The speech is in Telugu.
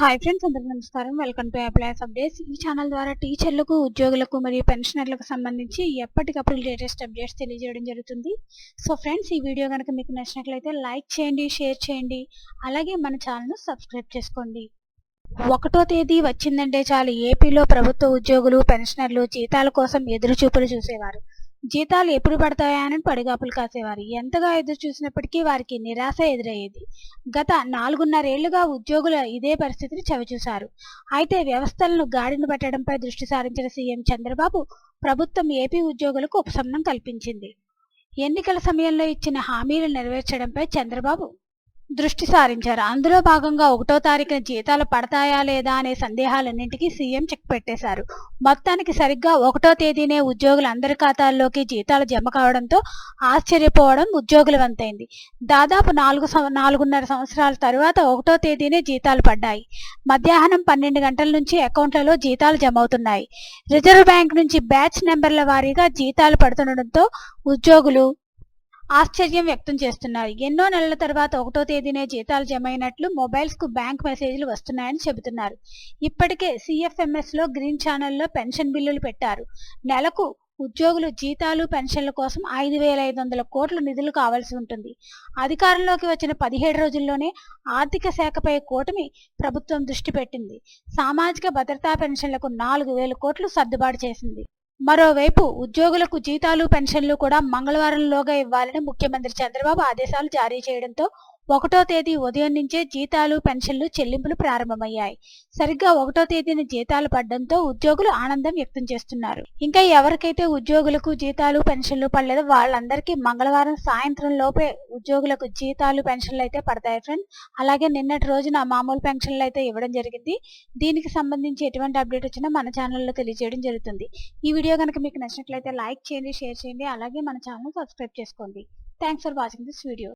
హాయ్ ఫ్రెండ్స్ అందరికీ నమస్కారం. వెల్కమ్ టు అప్లైస్ అప్డేట్స్ ఈ ఛానల్ ద్వారా టీచర్లకు ఉద్యోగులకు మరియు పెన్షనర్లకు సంబంధించి ఎప్పటికప్పుడు లేటెస్ట్ అప్డేట్స్ తెలియజేయడం జరుగుతుంది. సో ఫ్రెండ్స్ ఈ వీడియో కనుక మీకు నచ్చినట్లయితే లైక్ చేయండి షేర్ చేయండి. అలాగే మన ఛానల్ను సబ్స్క్రైబ్ చేసుకోండి. ఒకటో తేదీ వచ్చిందంటే చాలు. ఏపీలో ప్రభుత్వ ఉద్యోగులు పెన్షనర్లు జీతాల కోసం ఎదురుచూపులు చూసేవారు. జీతాలు ఎప్పుడు పడతాయా అని పడిగాపులు కాసేవారు. ఎంతగా ఎదురు చూసినప్పటికీ వారికి నిరాశ ఎదురయ్యేది. గత నాలుగున్నరేళ్ళుగా ఉద్యోగుల ఇదే పరిస్థితిని చవిచూశారు. అయితే వ్యవస్థలను గాడిన పెట్టడంపై దృష్టి సారించిన సీఎం చంద్రబాబు ప్రభుత్వం ఏపీ ఉద్యోగులకు ఉపశమనం కల్పించింది. ఎన్నికల సమయంలో ఇచ్చిన హామీలు నెరవేర్చడంపై చంద్రబాబు దృష్టి సారించారు. అందులో భాగంగా ఒకటో తారీఖున జీతాలు పడతాయా లేదా అనే సందేహాలన్నింటికీ సీఎం చెక్ పెట్టేశారు. మొత్తానికి సరిగ్గా ఒకటో తేదీనే ఉద్యోగులందరి ఖాతాల్లోకి జీతాలు జమ కావడంతో ఆశ్చర్యపోవడం ఉద్యోగుల వంతైంది దాదాపు నాలుగు నాలుగున్నర సంవత్సరాల తరువాత ఒకటో తేదీనే జీతాలు పడ్డాయి. మధ్యాహ్నం పన్నెండు గంటల నుంచి అకౌంట్లలో జీతాలు జమ అవుతున్నాయి రిజర్వ్ బ్యాంక్ నుంచి బ్యాచ్ నెంబర్ల వారీగా జీతాలు పడుతుండటంతో ఉద్యోగులు ఆశ్చర్యం వ్యక్తం చేస్తున్నారు. ఎన్నో నెలల తర్వాత ఒకటో తేదీనే జీతాలు జమ అయినట్లు మొబైల్స్కు బ్యాంక్ మెసేజ్లు వస్తున్నాయని చెబుతున్నారు. ఇప్పటికే సిఎఫ్ఎంఎస్లో గ్రీన్ ఛానల్లో పెన్షన్ బిల్లులు పెట్టారు. నెలకు ఉద్యోగులు జీతాలు పెన్షన్ల కోసం ఐదు వేల ఐదు వందల కోట్ల నిధులు కావాల్సి ఉంటుంది. అధికారంలోకి వచ్చిన పదిహేడు రోజుల్లోనే ఆర్థిక శాఖపై కూటమి ప్రభుత్వం దృష్టి పెట్టింది. సామాజిక భద్రతా పెన్షన్లకు నాలుగు వేల కోట్లు సర్దుబాటు చేసింది. మరోవైపు ఉద్యోగులకు జీతాలు పెన్షన్లు కూడా మంగళవారంలోగా ఇవ్వాలని ముఖ్యమంత్రి చంద్రబాబు ఆదేశాలు జారీ చేయడంతో ఒకటో తేదీ ఉదయం నుంచే జీతాలు పెన్షన్లు చెల్లింపులు ప్రారంభమయ్యాయి. సరిగ్గా ఒకటో తేదీన జీతాలు పడడంతో ఉద్యోగులు ఆనందం వ్యక్తం చేస్తున్నారు. ఇంకా ఎవరికైతే ఉద్యోగులకు జీతాలు పెన్షన్లు పడలేదో వాళ్ళందరికీ మంగళవారం సాయంత్రం లోపే ఉద్యోగులకు జీతాలు పెన్షన్లు అయితే పడతాయి ఫ్రెండ్ అలాగే నిన్నటి రోజున మామూలు పెన్షన్లు అయితే ఇవ్వడం జరిగింది. దీనికి సంబంధించి ఎటువంటి అప్డేట్ వచ్చినా మన ఛానల్లో తెలియజేయడం జరుగుతుంది. ఈ వీడియో కనుక మీకు నచ్చినట్లయితే లైక్ చేయండి షేర్ చేయండి. అలాగే మన ఛానల్ సబ్స్క్రైబ్ చేసుకోండి. Thanks for watching this video